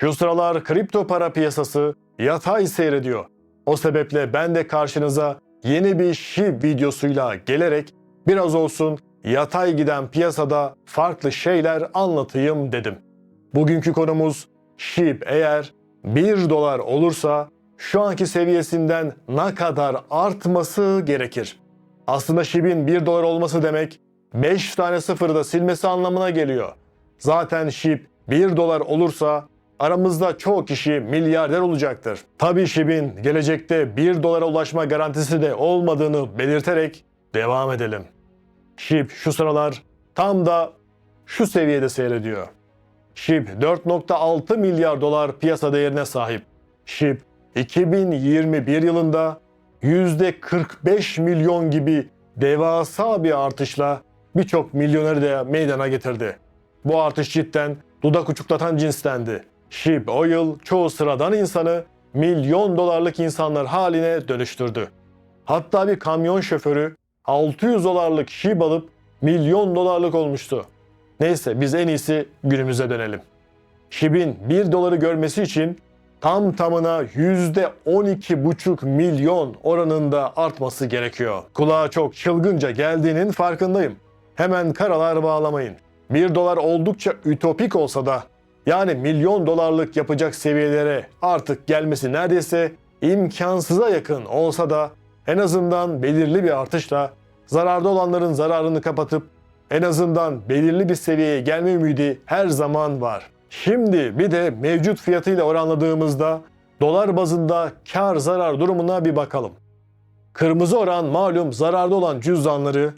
Şu sıralar kripto para piyasası yatay seyrediyor. O sebeple ben de karşınıza yeni bir SHIB videosuyla gelerek biraz olsun yatay giden piyasada farklı şeyler anlatayım dedim. Bugünkü konumuz SHIB eğer 1 dolar olursa şu anki seviyesinden ne kadar artması gerekir? Aslında SHIB'in 1 dolar olması demek 5 tane sıfırı da silmesi anlamına geliyor. Zaten SHIB 1 dolar olursa aramızda çoğu kişi milyarder olacaktır. Tabii SHIB'in gelecekte 1 dolara ulaşma garantisi de olmadığını belirterek devam edelim. SHIB şu sıralar tam da şu seviyede seyrediyor. SHIB 4.6 milyar dolar piyasa değerine sahip. SHIB 2021 yılında %45 milyon gibi devasa bir artışla birçok milyoneri de meydana getirdi. Bu artış cidden dudak uçuklatan cinstendi. SHIB o yıl çoğu sıradan insanı milyon dolarlık insanlar haline dönüştürdü. Hatta bir kamyon şoförü 600 dolarlık SHIB alıp milyon dolarlık olmuştu. Neyse biz en iyisi günümüze dönelim. SHIB'in 1 doları görmesi için tam tamına %12,5 milyon oranında artması gerekiyor. Kulağa çok çılgınca geldiğinin farkındayım. Hemen karalar bağlamayın. 1 dolar oldukça ütopik olsa da yani milyon dolarlık yapacak seviyelere artık gelmesi neredeyse imkansıza yakın olsa da en azından belirli bir artışla zararda olanların zararını kapatıp en azından belirli bir seviyeye gelme ümidi her zaman var. Şimdi bir de mevcut fiyatıyla oranladığımızda dolar bazında kar zarar durumuna bir bakalım. Kırmızı oran malum zararda olan cüzdanları,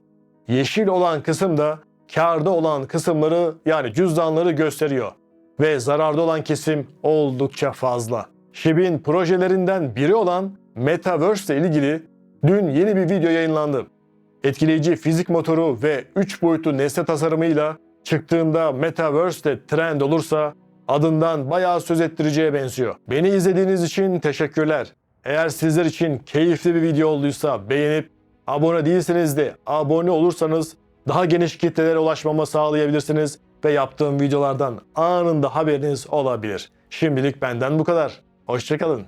yeşil olan kısım da karda olan kısımları yani cüzdanları gösteriyor. Ve zararda olan kesim oldukça fazla. SHIB'in projelerinden biri olan Metaverse ile ilgili dün yeni bir video yayınlandı. Etkileyici fizik motoru ve 3 boyutlu nesne tasarımıyla çıktığında Metaverse'de trend olursa adından bayağı söz ettireceğe benziyor. Beni izlediğiniz için teşekkürler. Eğer sizler için keyifli bir video olduysa beğenip abone değilseniz de abone olursanız daha geniş kitlelere ulaşmama sağlayabilirsiniz ve yaptığım videolardan anında haberiniz olabilir. Şimdilik benden bu kadar. Hoşçakalın.